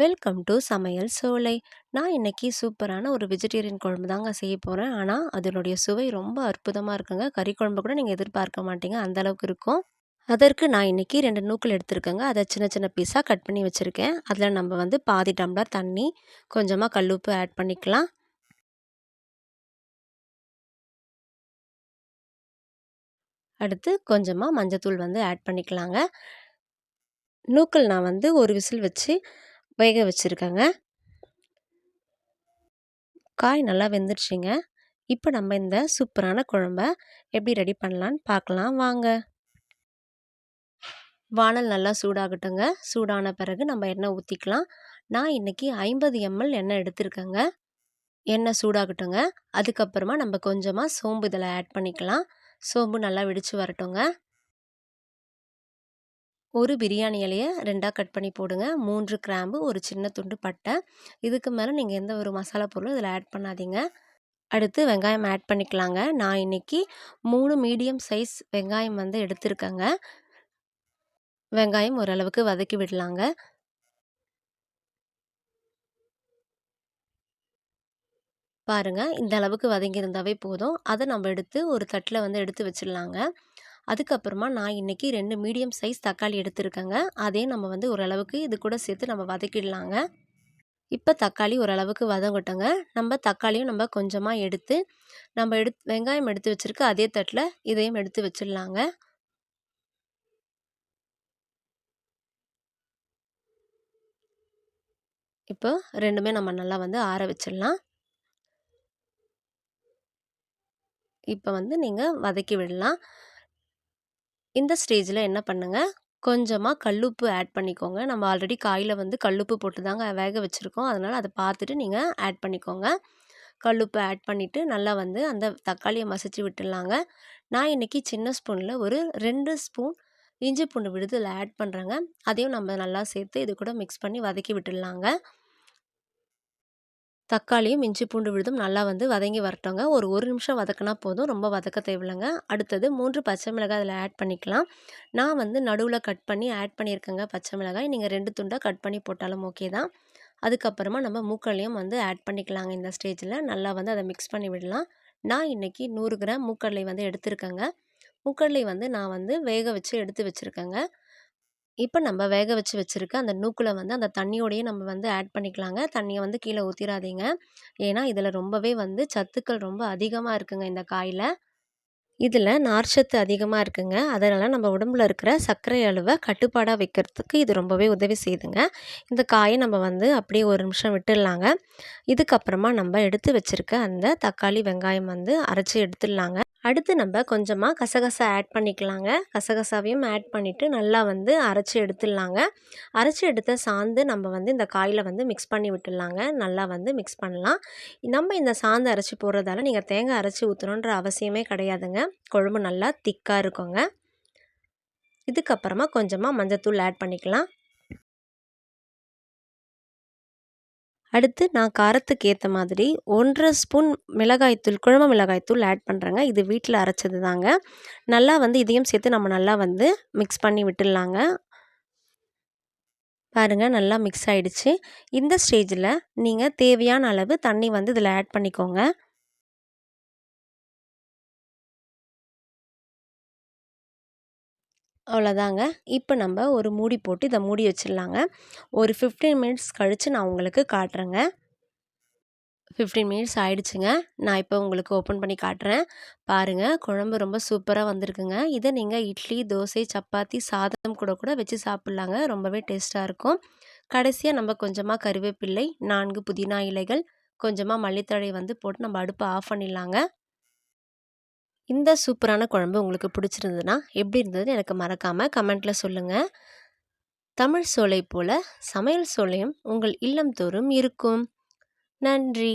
Welcome to சமையல் சோலை. நான் இன்னைக்கு சூப்பரான ஒரு வெஜிடேரியன் குழம்பு தாங்க செய்ய போகிறேன் ஆனால் அதனுடைய சுவை ரொம்ப அற்புதமாக இருக்குங்க. கறி குழம்பு கூட நீங்கள் எதிர்பார்க்க மாட்டீங்க. அந்தளவுக்கு இருக்கும். அதற்கு நான் இன்னைக்கு ரெண்டு நூக்கல் எடுத்திருக்கேங்க. அதை சின்ன சின்ன பீஸாக கட் பண்ணி வச்சுருக்கேன். அதில் நம்ம வந்து பாதி டம்ளர் தண்ணி கொஞ்சமாக கல்லுப்பு ஆட் பண்ணிக்கலாம். அடுத்து கொஞ்சமாக மஞ்சத்தூள் வந்து ஆட் பண்ணிக்கலாங்க. நூக்கல் நான் வந்து ஒரு விசில் வச்சு வேக வச்சுருக்கேங்க. காய் நல்லா வெந்துருச்சுங்க. இப்போ நம்ம இந்த சூப்பரான குழம்ப எப்படி ரெடி பண்ணலான்னு பார்க்கலாம் வாங்க. வானல் நல்லா சூடாகட்டுங்க. சூடான பிறகு நம்ம எண்ணெய் ஊற்றிக்கலாம் நான் இன்றைக்கி ஐம்பது எம்எல் எண்ணெய் எடுத்திருக்கேங்க. எண்ணெய் சூடாகட்டுங்க. அதுக்கப்புறமா நம்ம கொஞ்சமாக சோம்பு இதில் ஆட் பண்ணிக்கலாம். சோம்பு நல்லா வெடித்து வரட்டுங்க. ஒரு பிரியாணி இலையை ரெண்டாக கட் பண்ணி போடுங்க. மூன்று கிராம்பு ஒரு சின்ன துண்டு பட்டை. இதுக்கு மேலே நீங்கள் எந்த ஒரு மசாலா பொருளும் இதில் ஆட் பண்ணாதீங்க. அடுத்து வெங்காயம் ஆட் பண்ணிக்கலாங்க. நான் இன்றைக்கி மூணு மீடியம் சைஸ் வெங்காயம் வந்து எடுத்திருக்கேங்க. வெங்காயம் ஓரளவுக்கு வதக்கி விடலாங்க. பாருங்கள் இந்த அளவுக்கு வதங்கியிருந்தாவே போதும். அதை நம்ம எடுத்து ஒரு தட்டில் வந்து எடுத்து வச்சிடலாங்க. அதுக்கப்புறமா நான் இன்றைக்கி ரெண்டு மீடியம் சைஸ் தக்காளி எடுத்திருக்கேங்க. அதையும் நம்ம வந்து ஓரளவுக்கு இது கூட சேர்த்து நம்ம வதக்கிடலாங்க. இப்போ தக்காளி ஓரளவுக்கு வதங்கட்டோங்க. நம்ம தக்காளியும் நம்ம கொஞ்சமாக எடுத்து நம்ம எடுத்து வெங்காயம் எடுத்து வச்சுருக்க அதே தட்டில் இதையும் எடுத்து வச்சிடலாங்க. இப்போ ரெண்டுமே நம்ம நல்லா வந்து ஆற வச்சிடலாம். இப்போ வந்து நீங்கள் வதக்கி விடலாம். இந்த ஸ்டேஜில் என்ன பண்ணுங்கள் கொஞ்சமாக கல்லுப்பு ஆட் பண்ணிக்கோங்க. நம்ம ஆல்ரெடி காயில் வந்து கல்லுப்பு போட்டு தாங்க வேக வச்சுருக்கோம். அதனால் அதை பார்த்துட்டு நீங்கள் ஆட் பண்ணிக்கோங்க. கல்லுப்பு ஆட் பண்ணிவிட்டு நல்லா வந்து அந்த தக்காளியை மசிச்சு விட்டுடலாங்க. நான் இன்றைக்கி சின்ன ஸ்பூனில் ஒரு ரெண்டு ஸ்பூன் இஞ்சி பூண்டு விடுது ஆட் பண்ணுறேங்க அதையும் நம்ம நல்லா சேர்த்து இது கூட மிக்ஸ் பண்ணி வதக்கி விட்டுடலாங்க. தக்காளியும் இஞ்சி பூண்டு விழுதும் நல்லா வந்து வதங்கி வரட்டோங்க ஒரு ஒரு நிமிஷம் வதக்கினா போதும். ரொம்ப வதக்க தேவையில்லைங்க. அடுத்தது மூன்று பச்சை மிளகாய் அதில் ஆட் பண்ணிக்கலாம். நான் வந்து நடுவில் கட் பண்ணி ஆட் பண்ணியிருக்கேங்க பச்சை மிளகாய். நீங்கள் ரெண்டு துண்டாக கட் பண்ணி போட்டாலும் ஓகே தான். அதுக்கப்புறமா நம்ம மூக்கல்லையும் வந்து ஆட் பண்ணிக்கலாங்க இந்த ஸ்டேஜில் நல்லா வந்து அதை மிக்ஸ் பண்ணி விடலாம். நான் இன்றைக்கி நூறு கிராம் மூக்கடலை வந்து எடுத்திருக்கேங்க. மூக்கடலை வந்து நான் வந்து வேக வச்சு எடுத்து வச்சுருக்கேங்க. இப்போ நம்ம வேக வச்சு வச்சுருக்க அந்த நூக்கில் வந்து அந்த தண்ணியோடையே நம்ம வந்து ஆட் பண்ணிக்கலாங்க. தண்ணியை வந்து கீழே ஊற்றிடாதீங்க ஏன்னா இதில் ரொம்பவே வந்து சத்துக்கள் ரொம்ப அதிகமாக இருக்குங்க இந்த காயில். இதில் நார்ச்சத்து அதிகமாக இருக்குங்க. அதனால் நம்ம உடம்புல இருக்கிற சர்க்கரை அளவை கட்டுப்பாடாக வைக்கிறதுக்கு இது ரொம்பவே உதவி செய்யுதுங்க இந்த காயை நம்ம வந்து அப்படியே ஒரு நிமிஷம் விட்டுடலாங்க. இதுக்கப்புறமா நம்ம எடுத்து வச்சுருக்க அந்த தக்காளி வெங்காயம் வந்து அரைச்சி எடுத்துடலாங்க. அடுத்து நம்ம கொஞ்சமாக கசகசா ஆட் பண்ணிக்கலாங்க. கசகசாவையும் ஆட் பண்ணிவிட்டு நல்லா வந்து அரைச்சி எடுத்துடலாங்க. அரைச்சி எடுத்த சாந்து நம்ம வந்து இந்த காயில் வந்து மிக்ஸ் பண்ணி விட்டுடலாங்க. நல்லா வந்து மிக்ஸ் பண்ணலாம். நம்ம இந்த சாந்து அரைச்சி போடுறதால நீங்கள் தேங்காய் அரைச்சி ஊற்றணுன்ற அவசியமே கிடையாதுங்க. குழம்பு நல்லா திக்காக இருக்குங்க. இதுக்கப்புறமா கொஞ்சமாக மஞ்சத்தூள் ஆட் பண்ணிக்கலாம். அடுத்து நான் காரத்துக்கு ஏற்ற மாதிரி ஒன்றரை ஸ்பூன் மிளகாய்த்தூள் குழம்பு மிளகாய்த்தூள் ஆட் பண்ணுறேங்க இது வீட்டில் அரைச்சது தாங்க. நல்லா வந்து இதையும் சேர்த்து நம்ம நல்லா வந்து மிக்ஸ் பண்ணி விட்டுடலாங்க. பாருங்கள் நல்லா மிக்ஸ் ஆகிடுச்சு இந்த ஸ்டேஜில் நீங்கள் தேவையான அளவு தண்ணி வந்து இதில் ஆட் பண்ணிக்கோங்க. அவ்வளோதாங்க. இப்போ நம்ம ஒரு மூடி போட்டு இதை மூடி வச்சிடலாங்க. ஒரு ஃபிஃப்டீன் மினிட்ஸ் கழித்து நான் உங்களுக்கு காட்டுறேங்க. ஃபிஃப்டீன் மினிட்ஸ் ஆயிடுச்சுங்க. நான் இப்போ உங்களுக்கு ஓப்பன் பண்ணி காட்டுறேன். பாருங்கள் குழம்பு ரொம்ப சூப்பராக வந்திருக்குங்க. இதை நீங்கள் இட்லி தோசை சப்பாத்தி சாதம் கூட கூட வச்சு சாப்பிட்லாங்க. ரொம்பவே டேஸ்ட்டாக இருக்கும். கடைசியாக நம்ம கொஞ்சமாக கருவேப்பிள்ளை நான்கு புதினா இலைகள் கொஞ்சமாக மல்லித்தழை வந்து போட்டு நம்ம அடுப்பை ஆஃப் பண்ணிடலாங்க. இந்த சூப்பரான குழம்பு உங்களுக்கு பிடிச்சிருந்ததுன்னா எப்படி இருந்தது எனக்கு மறக்காமல் கமெண்ட்டில் சொல்லுங்கள் தமிழ் சோலை போல சமையல் சோலையும் உங்கள் இல்லம் தோறும் இருக்கும். நன்றி.